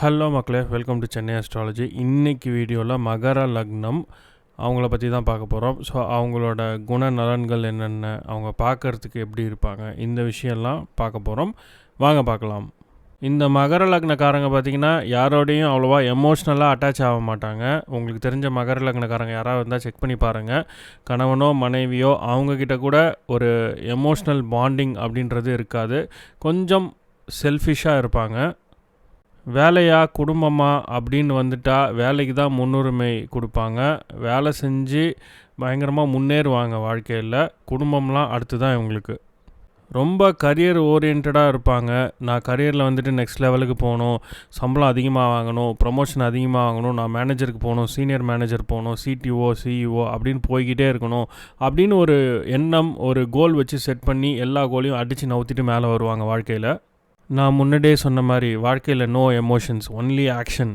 Hello மக்களே welcome to Chennai astrology இன்றைக்கி வீடியோவில் மகர லக்னம் அவங்கள பற்றி தான் பார்க்க போகிறோம் ஸோ அவங்களோட குண நலன்கள் என்னென்ன அவங்க பார்க்கறதுக்கு எப்படி இருப்பாங்க இந்த விஷயம்லாம் பார்க்க போகிறோம் வாங்க பார்க்கலாம். இந்த மகர லக்னக்காரங்க பார்த்தீங்கன்னா யாரோடையும் அவ்வளோவா எமோஷ்னலாக அட்டாச் ஆக மாட்டாங்க. உங்களுக்கு தெரிஞ்ச மகர லக்னக்காரங்க யாராவது இருந்தால் செக் பண்ணி பாருங்கள் கணவனோ மனைவியோ அவங்கக்கிட்ட கூட ஒரு எமோஷ்னல் பாண்டிங் அப்படின்றது இருக்காது. கொஞ்சம் செல்ஃபிஷாக இருப்பாங்க. வேலையா குடும்பமா அப்படின்னு வந்துட்டா வேலைக்கு தான் முன்னுரிமை கொடுப்பாங்க. வேலை செஞ்சு பயங்கரமாக முன்னேறுவாங்க வாழ்க்கையில். குடும்பம்லாம் அடுத்து தான் இவங்களுக்கு. ரொம்ப கரியர் ஓரியன்டாக இருப்பாங்க. நான் கரியரில் வந்துட்டு நெக்ஸ்ட் லெவலுக்கு போகணும். சம்பளம் அதிகமாக வாங்கணும். ப்ரமோஷன் அதிகமாக வாங்கணும். நான் மேனேஜருக்கு போகணும். சீனியர் மேனேஜர் போகணும். சிடிஓ சிஇஓ அப்படின்னு போய்கிட்டே இருக்கணும். அப்படின்னு ஒரு எண்ணம் ஒரு கோல் வச்சு செட் பண்ணி எல்லா கோலையும் அடித்து நவுத்திட்டு மேலே வருவாங்க வாழ்க்கையில். நான் முன்னாடியே சொன்ன மாதிரி வாழ்க்கையில் நோ எமோஷன்ஸ் ஒன்லி ஆக்ஷன்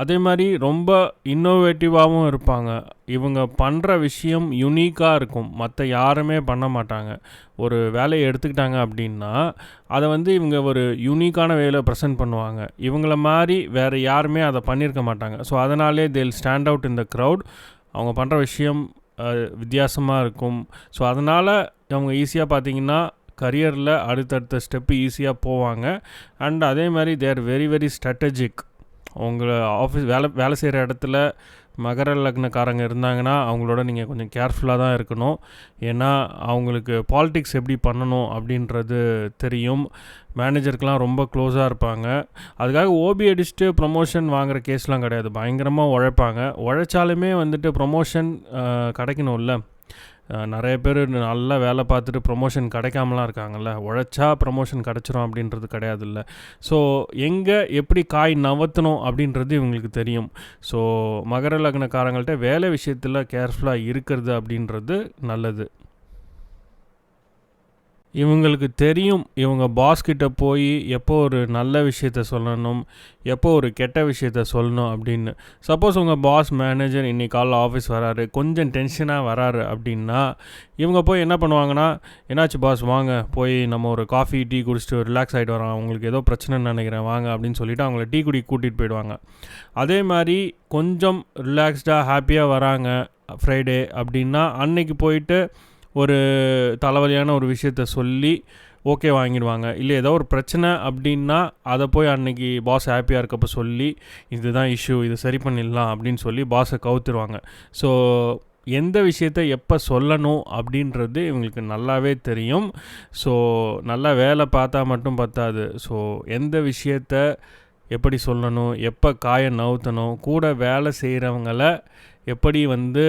அதே மாதிரி ரொம்ப இன்னோவேட்டிவாகவும் இருப்பாங்க. இவங்க பண்ணுற விஷயம் யுனிக்காக இருக்கும். மற்ற யாருமே பண்ண மாட்டாங்க. ஒரு வேலையை எடுத்துக்கிட்டாங்க அப்படின்னா அதை வந்து இவங்க ஒரு யூனிக்கான வேலை ப்ரெசென்ட் பண்ணுவாங்க. இவங்கள மாதிரி வேறு யாருமே அதை பண்ணியிருக்க மாட்டாங்க. ஸோ அதனாலே they'll stand out in the crowd அவங்க பண்ணுற விஷயம் வித்தியாசமாக இருக்கும். ஸோ அதனால் அவங்க ஈஸியாக பார்த்தீங்கன்னா கரியரில் அடுத்தடுத்த ஸ்டெப்பு ஈஸியாக போவாங்க. அண்ட் அதே மாதிரி தேர் வெரி வெரி ஸ்ட்ராட்டஜிக் உங்களை ஆஃபீஸ் வேலை வேலை செய்கிற இடத்துல மகர லக்னக்காரங்க இருந்தாங்கன்னா அவங்களோட நீங்கள் கொஞ்சம் கேர்ஃபுல்லாக தான் இருக்கணும். ஏன்னா அவங்களுக்கு பாலிடிக்ஸ் எப்படி பண்ணணும் அப்படின்றது தெரியும். மேனேஜருக்கெலாம் ரொம்ப க்ளோஸாக இருப்பாங்க. அதுக்காக ஓபி அடிச்சுட்டு ப்ரொமோஷன் வாங்குகிற கேஸ்லாம் கிடையாது. பயங்கரமாக உழைப்பாங்க. உழைச்சாலுமே வந்துட்டு ப்ரொமோஷன் கிடைக்கணும்ல. நிறைய பேர் நல்லா வேலை பார்த்துட்டு ப்ரொமோஷன் கிடைக்காமலாம் இருக்காங்கல்ல. உழைச்சா ப்ரொமோஷன் கிடச்சிரும் அப்படின்றது கிடையாது இல்லை ஸோ எங்கே எப்படி காய் நவத்தணும் அப்படின்றது இவங்களுக்கு தெரியும். ஸோ மகர லக்னக்காரங்கள்ட்ட வேலை விஷயத்தில் கேர்ஃபுல்லாக இருக்கிறது அப்படின்றது நல்லது. இவங்களுக்கு தெரியும் இவங்க பாஸ் கிட்ட போய் எப்போ ஒரு நல்ல விஷயத்த சொல்லணும் எப்போ ஒரு கெட்ட விஷயத்த சொல்லணும் அப்படின்னு. சப்போஸ் உங்கள் பாஸ் மேனேஜர் இன்றைக்கி காலைல ஆஃபீஸ் வராரு கொஞ்சம் டென்ஷனாக வராரு அப்படின்னா இவங்க போய் என்ன பண்ணுவாங்கன்னா என்னாச்சு பாஸ் வாங்க போய் நம்ம ஒரு காஃபி டீ குடிச்சிட்டு ரிலாக்ஸ் ஆகிட்டு வரோம். அவங்களுக்கு ஏதோ பிரச்சனைன்னு நினைக்கிறேன் வாங்க அப்படின்னு சொல்லிவிட்டு அவங்கள டீ குடி கூட்டிகிட்டு போயிடுவாங்க. அதே மாதிரி கொஞ்சம் ரிலாக்ஸ்டாக ஹாப்பியாக வராங்க ஃப்ரைடே அப்படின்னா அன்னைக்கு போயிட்டு ஒரு தலைவலியான ஒரு விஷயத்த சொல்லி ஓகே வாங்கிடுவாங்க. இல்லை ஏதோ ஒரு பிரச்சனை அப்படின்னா அதை போய் அன்னைக்கு பாஸ் ஹாப்பியாக இருக்கப்போ சொல்லி இதுதான் இஷ்யூ இது சரி பண்ணிடலாம் அப்படின்னு சொல்லி பாஸை கவுத்துருவாங்க. ஸோ எந்த விஷயத்த எப்போ சொல்லணும் அப்படின்றது இவங்களுக்கு நல்லாவே தெரியும். ஸோ நல்லா வேலை பார்த்தா மட்டும் பத்தாது. ஸோ எந்த விஷயத்த எப்படி சொல்லணும் எப்போ காயம் நவுத்தணும் கூட வேலை செய்கிறவங்கள எப்படி வந்து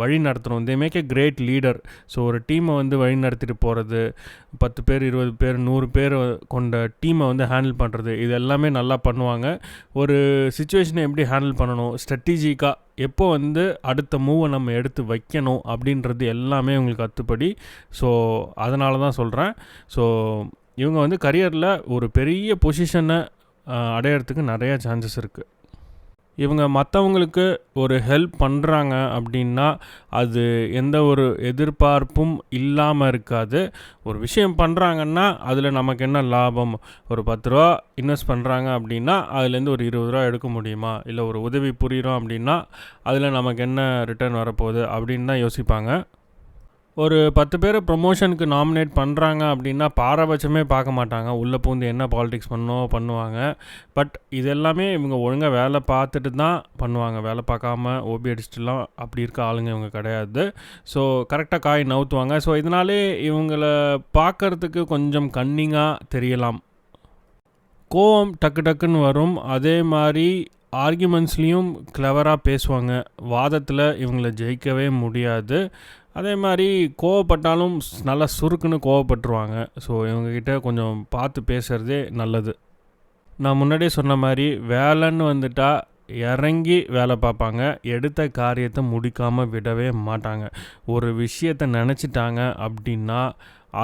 வழி நடத்தணும். They make a great leader so ஒரு டீமை வந்து வழி நடத்திட்டு போகிறது பத்து பேர் இருபது பேர் நூறு பேர் கொண்ட டீமை வந்து ஹேண்டில் பண்ணுறது இது எல்லாமே நல்லா பண்ணுவாங்க. ஒரு சுச்சுவேஷனை எப்படி ஹேண்டில் பண்ணணும்? ஸ்ட்ராட்டஜிக்காக எப்போ வந்து அடுத்த மூவை நம்ம எடுத்து வைக்கணும் அப்படின்றது எல்லாமே உங்களுக்கு கற்றுப்படி ஸோ அதனால தான் சொல்கிறேன் ஸோ இவங்க வந்து கரியரில் ஒரு பெரிய பொசிஷனை அடையிறதுக்கு நிறையா சான்சஸ் இருக்குது இவங்க மற்றவங்களுக்கு ஒரு ஹெல்ப் பண்ணுறாங்க அப்படின்னா அது எந்த ஒரு எதிர்பார்ப்பும் இல்லாமல் இருக்காது. ஒரு விஷயம் பண்ணுறாங்கன்னா அதில் நமக்கு என்ன லாபம்? ஒரு பத்து ரூபா இன்வெஸ்ட் பண்ணுறாங்க அப்படின்னா அதுலேருந்து ஒரு இருபது ரூபா எடுக்க முடியுமா? இல்லை ஒரு உதவி புரிகிறோம் அப்படின்னா அதில் நமக்கு என்ன ரிட்டர்ன் வரப்போகுது அப்படின்னு தான் யோசிப்பாங்க. ஒரு பத்து பேர் ப்ரொமோஷனுக்கு நாமினேட் பண்ணுறாங்க அப்படின்னா பாரபட்சமே பார்க்க மாட்டாங்க. உள்ளே பூந்து என்ன பாலிடிக்ஸ் பண்ணோ பண்ணுவாங்க. பட் இது எல்லாமே இவங்க ஒழுங்காக வேலை பார்த்துட்டு தான் பண்ணுவாங்க. வேலை பார்க்காம ஓபி அடிச்சுட்டுலாம் அப்படி இருக்க ஆளுங்க இவங்க கிடையாது. ஸோ கரெக்டாக காய் நவுத்துவாங்க. ஸோ இதனாலே இவங்களை பார்க்குறதுக்கு கொஞ்சம் கன்னிங்காக தெரியலாம். கோவம் டக்கு டக்குன்னு வரும். அதே மாதிரி ஆர்கியூமெண்ட்ஸ்லேயும் கிளவராக பேசுவாங்க. வாதத்தில் இவங்களை ஜெயிக்கவே முடியாது. அதே மாதிரி கோவப்பட்டாலும் நல்லா சுருக்குன்னு கோவப்பட்டுருவாங்க. ஸோ இவங்கக்கிட்ட கொஞ்சம் பார்த்து பேசுகிறதே நல்லது. நான் முன்னாடியே சொன்ன மாதிரி வேலைன்னு வந்துட்டால் இறங்கி வேலை பார்ப்பாங்க எடுத்த காரியத்தை முடிக்காமல் விடவே மாட்டாங்க. ஒரு விஷயத்தை நினச்சிட்டாங்க அப்படின்னா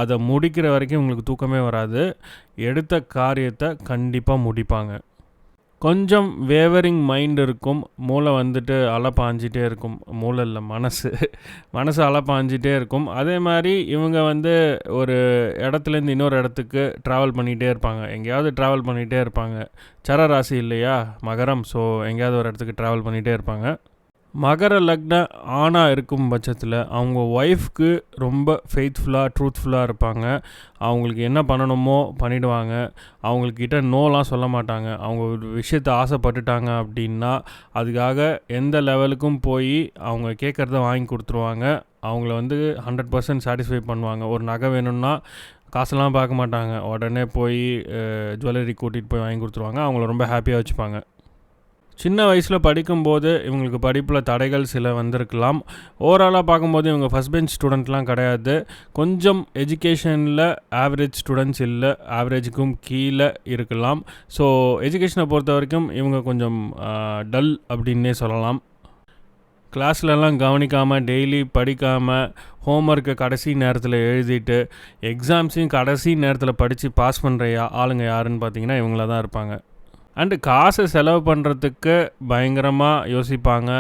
அதை முடிக்கிற வரைக்கும் உங்களுக்கு தூக்கமே வராது. எடுத்த காரியத்தை கண்டிப்பாக முடிப்பாங்க. கொஞ்சம் வேவரிங் மைண்ட் இருக்கும். மூளை வந்துட்டு அலப்பாஞ்சிட்டே இருக்கும். மூளை இல்லை மனசு. மனசு அலப்பாஞ்சிட்டே இருக்கும். அதே மாதிரி இவங்க வந்து ஒரு இடத்துலேருந்து இன்னொரு இடத்துக்கு ட்ராவல் பண்ணிகிட்டே இருப்பாங்க. எங்கேயாவது ட்ராவல் பண்ணிகிட்டே இருப்பாங்க. சர ராசி இல்லையா? மகரம். ஸோ எங்கேயாவது ஒரு இடத்துக்கு ட்ராவல் பண்ணிகிட்டே இருப்பாங்க. மகர லக்ன ஆணாக இருக்கும் பட்சத்தில் அவங்க ஒய்ஃப்க்கு ரொம்ப ஃபெய்த்ஃபுல்லாக ட்ரூத்ஃபுல்லாக இருப்பாங்க. அவங்களுக்கு என்ன பண்ணணுமோ பண்ணிடுவாங்க. அவங்கக்கிட்ட நோலாம் சொல்ல மாட்டாங்க. அவங்க ஒரு விஷயத்தை ஆசைப்பட்டுட்டாங்க அப்படின்னா அதுக்காக எந்த லெவலுக்கும் போய் அவங்க கேட்குறத வாங்கி கொடுத்துருவாங்க. அவங்கள வந்து ஹண்ட்ரட் பர்சன்ட் சாட்டிஸ்ஃபை பண்ணுவாங்க. ஒரு நகை வேணும்னா காசெல்லாம் பார்க்க மாட்டாங்க. உடனே போய் ஜுவல்லரி கூட்டிகிட்டு போய் வாங்கி கொடுத்துருவாங்க. அவங்கள ரொம்ப ஹாப்பியாக வச்சுப்பாங்க. சின்ன வயசில் படிக்கும்போது இவங்களுக்கு படிப்பில் தடைகள் சில வந்திருக்கலாம். ஓவராலாக பார்க்கும்போது இவங்க ஃபஸ்ட் பெஞ்ச் ஸ்டூடெண்ட்லாம் கிடையாது. கொஞ்சம் எஜுகேஷனில் ஆவரேஜ் ஸ்டூடெண்ட்ஸ் இல்லை ஆவரேஜுக்கும் கீழே இருக்கலாம். ஸோ எஜுகேஷனை பொறுத்த வரைக்கும் இவங்க கொஞ்சம் டல் அப்படின்னே சொல்லலாம். கிளாஸ்லலாம் கவனிக்காமல் டெய்லி படிக்காமல் ஹோம்ஒர்க்கை கடைசி நேரத்தில் எழுதிட்டு எக்ஸாம்ஸையும் கடைசி நேரத்தில் படித்து பாஸ் பண்ணுற யா ஆளுங்க யாருன்னு பார்த்தீங்கன்னா இவங்கள தான் இருப்பாங்க. அண்டு காசு செலவு பண்ணுறதுக்கு பயங்கரமாக யோசிப்பாங்க.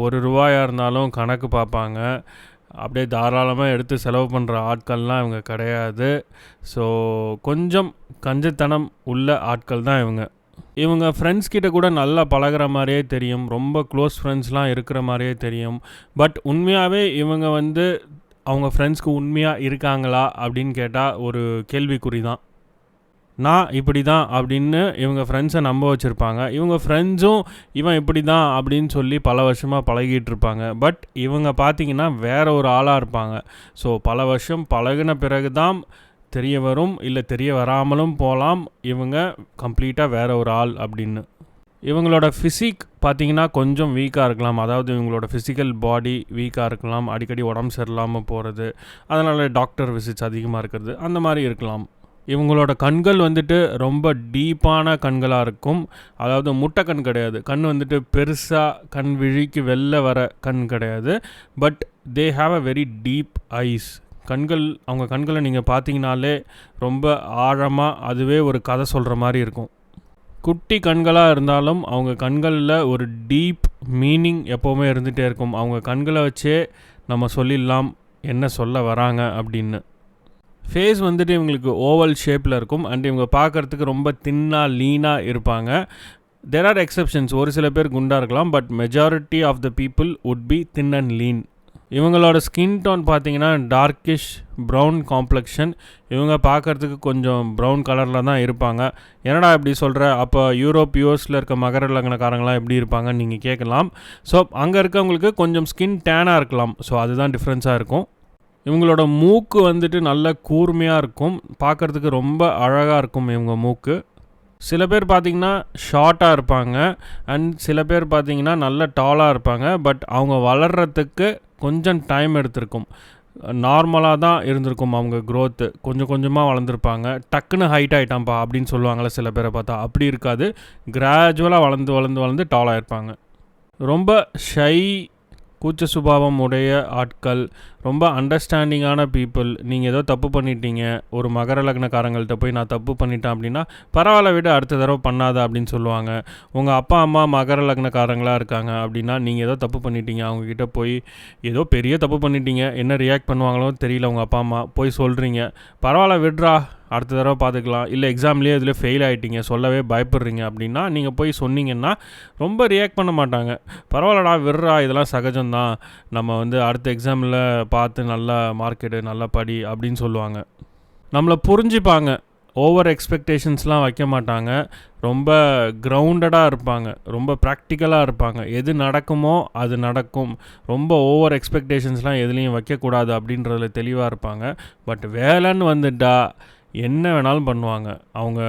ஒரு ரூபாயாக இருந்தாலும் கணக்கு பார்ப்பாங்க அப்படியே தாராளமாக எடுத்து செலவு பண்ணுற ஆட்கள்லாம் இவங்க கிடையாது. ஸோ கொஞ்சம் கஞ்சத்தனம் உள்ள ஆட்கள் தான் இவங்க. இவங்க ஃப்ரெண்ட்ஸ் கிட்ட கூட நல்லா பழகிற மாதிரியே தெரியும். ரொம்ப க்ளோஸ் ஃப்ரெண்ட்ஸ்லாம் இருக்கிற மாதிரியே தெரியும். பட் உண்மையாகவே இவங்க வந்து அவங்க ஃப்ரெண்ட்ஸ்க்கு உண்மையாக இருக்காங்களா அப்படின்னு கேட்டால் ஒரு கேள்விக்குறி தான். நான் இப்படி தான் அப்படின்னு இவங்க ஃப்ரெண்ட்ஸை நம்ப வச்சுருப்பாங்க. இவங்க ஃப்ரெண்ட்ஸும் இவன் இப்படி தான் அப்படின்னு சொல்லி பல வருஷமாக பழகிட்டு இருப்பாங்க. பட் இவங்க பார்த்திங்கன்னா வேற ஒரு ஆளாக இருப்பாங்க. ஸோ பல வருஷம் பழகின பிறகு தான் தெரிய வரும் இல்லை தெரிய வராமலும் போகலாம் இவங்க கம்ப்ளீட்டாக வேற ஒரு ஆள் அப்படின்னு. இவங்களோட ஃபிசிக் பார்த்திங்கன்னா கொஞ்சம் வீக்காக இருக்கலாம். அதாவது இவங்களோட ஃபிசிக்கல் பாடி வீக்காக இருக்கலாம். அடிக்கடி உடம்பு சரியில்லாமல் போகிறது அதனால் டாக்டர் விசிட்ஸ் அதிகமாக இருக்கிறது. அந்த மாதிரி இருக்கலாம். இவங்களோட கண்கள் வந்துட்டு ரொம்ப டீப்பான கண்களாக இருக்கும். அதாவது முட்டை கண் கிடையாது. கண் வந்துட்டு பெருசாக கண் விழிக்கு வெளில வர கண் கிடையாது. But they have a very deep eyes கண்கள் அவங்க கண்களை நீங்கள் பார்த்தீங்கனாலே ரொம்ப ஆழமாக அதுவே ஒரு கதை சொல்கிற மாதிரி இருக்கும். குட்டி கண்களாக இருந்தாலும் அவங்க கண்களில் ஒரு டீப் மீனிங் எப்போவுமே இருந்துகிட்டே இருக்கும். அவங்க கண்களை வச்சே நம்ம சொல்லிடலாம் என்ன சொல்ல வராங்க அப்படின்னு. ஃபேஸ் வந்துட்டு இவங்களுக்கு ஓவல் ஷேப்பில் இருக்கும். அண்ட் இவங்க பார்க்குறதுக்கு ரொம்ப தின்னாக லீனாக இருப்பாங்க. தெர் ஆர் எக்ஸப்ஷன்ஸ் ஒரு சில பேர் குண்டாக இருக்கலாம். But majority of the people would be thin and lean இவங்களோட ஸ்கின் டோன் பார்த்தீங்கன்னா டார்க்கிஷ் ப்ரௌன் காம்ப்ளெக்ஷன் இவங்க பார்க்குறதுக்கு கொஞ்சம் ப்ரௌன் கலரில் தான் இருப்பாங்க. என்னடா இப்படி சொல்கிற அப்போ யூரோப் யூஎஸில் இருக்க மகர லக்னக்காரங்களாம் எப்படி இருப்பாங்கன்னு நீங்கள் கேட்கலாம். ஸோ அங்கே இருக்கவங்களுக்கு கொஞ்சம் ஸ்கின் டேனாக இருக்கலாம். ஸோ அதுதான் டிஃப்ரென்ஸாக இருக்கும். இவங்களோட மூக்கு வந்துட்டு நல்ல கூர்மையாக இருக்கும். பார்க்குறதுக்கு ரொம்ப அழகாக இருக்கும் இவங்க மூக்கு. சில பேர் பார்த்திங்கன்னா ஷார்ட்டாக இருப்பாங்க. அண்ட் சில பேர் பார்த்திங்கன்னா நல்ல டாலாக இருப்பாங்க. பட் அவங்க வளர்கிறதுக்கு கொஞ்சம் டைம் எடுத்திருக்கும். நார்மலாக தான் இருந்திருக்கும் அவங்க க்ரோத்து கொஞ்சம் கொஞ்சமாக வளர்ந்துருப்பாங்க. டக்குன்னு ஹைட் ஆகிட்டான்ப்பா அப்படின்னு சொல்லுவாங்களே சில பேரை பார்த்தா. அப்படி இருக்காது. கிராஜுவலாக வளர்ந்து வளர்ந்து வளர்ந்து டாலாக இருப்பாங்க ரொம்ப ஷை கூச்ச சுபாவம் உடைய ஆட்கள் ரொம்ப அண்டர்ஸ்டாண்டிங்கான பீப்புள் நீங்கள் ஏதோ தப்பு பண்ணிட்டீங்க ஒரு மகர லக்னக்காரங்கள்ட்ட போய் நான் தப்பு பண்ணிட்டேன் அப்படின்னா பரவாயில்ல விட அடுத்த தடவை பண்ணாத அப்படின்னு சொல்லுவாங்க. உங்கள் அப்பா அம்மா மகர லக்னக்காரங்களாக இருக்காங்க அப்படின்னா நீங்கள் ஏதோ தப்பு பண்ணிட்டீங்க. அவங்கக்கிட்ட போய் ஏதோ பெரிய தப்பு பண்ணிட்டீங்க. என்ன ரியாக்ட் பண்ணுவாங்களோ தெரியல உங்கள் அப்பா அம்மா. போய் சொல்கிறீங்க பரவாயில்ல விட்றா அடுத்த தடவை பார்த்துக்கலாம். இல்லை எக்ஸாம்லேயே இதில் ஃபெயில் ஆகிட்டீங்க சொல்லவே பயப்படுறீங்க அப்படின்னா நீங்கள் போய் சொன்னீங்கன்னா ரொம்ப ரியாக்ட் பண்ண மாட்டாங்க. பரவாயில்லடா விடுறா இதெல்லாம் சகஜம்தான். நம்ம வந்து அடுத்த எக்ஸாமில் பார்த்து நல்லா மார்க்கெட்டு நல்ல நல்லா படி அப்படின்னு சொல்லுவாங்க. நம்மளை புரிஞ்சுப்பாங்க. ஓவர் எக்ஸ்பெக்டேஷன்ஸ்லாம் வைக்க மாட்டாங்க. ரொம்ப கிரவுண்டடாக இருப்பாங்க. ரொம்ப ப்ராக்டிக்கலாக இருப்பாங்க. எது நடக்குமோ அது நடக்கும். ரொம்ப ஓவர் எக்ஸ்பெக்டேஷன்ஸ்லாம் எதுலேயும் வைக்கக்கூடாது அப்படின்றதுல தெளிவாக இருப்பாங்க. பட் வேலைன்னு வந்துட்டா என்ன வேணாலும் பண்ணுவாங்க. அவங்க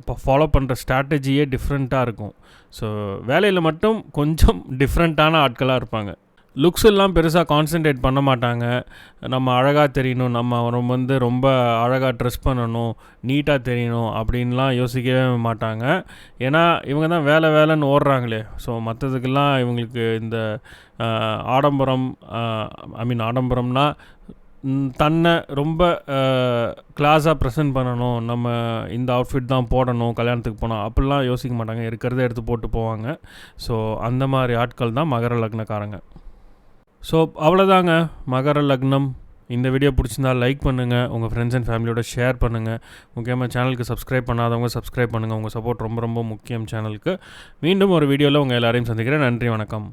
இப்போ ஃபாலோ பண்ணுற ஸ்ட்ராட்டஜியே டிஃப்ரெண்ட்டாக இருக்கும். ஸோ வேலையில் மட்டும் கொஞ்சம் டிஃப்ரெண்ட்டான ஆட்களாக இருப்பாங்க. லுக்ஸ் எல்லாம் பெருசாக கான்சென்ட்ரேட் பண்ண மாட்டாங்க. நம்ம அழகாக தெரியணும் நம்ம ரொம்ப வந்து ரொம்ப அழகாக ட்ரெஸ் பண்ணணும் நீட்டாக தெரியணும் அப்படின்லாம் யோசிக்கவே மாட்டாங்க. ஏன்னா இவங்க தான் வேலை வேலைன்னு ஓடுறாங்களே. ஸோ மற்றதுக்கெல்லாம் இவங்களுக்கு இந்த ஆடம்பரம் ஐ மீன் ஆடம்பரம்னா தன்னை ரொம்ப கிளாஸாக ப்ரெசென்ட் பண்ணணும். நம்ம இந்த அவுட்ஃபிட் தான் போடணும் கல்யாணத்துக்கு போனால் அப்படிலாம் யோசிக்க மாட்டாங்க. இருக்கிறத எடுத்து போட்டு போவாங்க. ஸோ அந்த மாதிரி ஆட்கள் தான் மகர லக்னக்காரங்க. ஸோ அவ்வளோதாங்க. மகர லக்னம். இந்த வீடியோ பிடிச்சிருந்தா லைக் பண்ணுங்கள் உங்கள் ஃப்ரெண்ட்ஸ் அண்ட் ஃபேமிலியோட ஷேர் பண்ணுங்கள் முக்கியமாக சேனலுக்கு சப்ஸ்கிரைப் பண்ணாதவங்க சப்ஸ்கிரைப் பண்ணுங்கள் உங்கள் சப்போர்ட் ரொம்ப ரொம்ப முக்கியம் சேனலுக்கு மீண்டும் ஒரு வீடியோவில் உங்கள் எல்லாரையும் சந்திக்கிறேன். நன்றி வணக்கம்.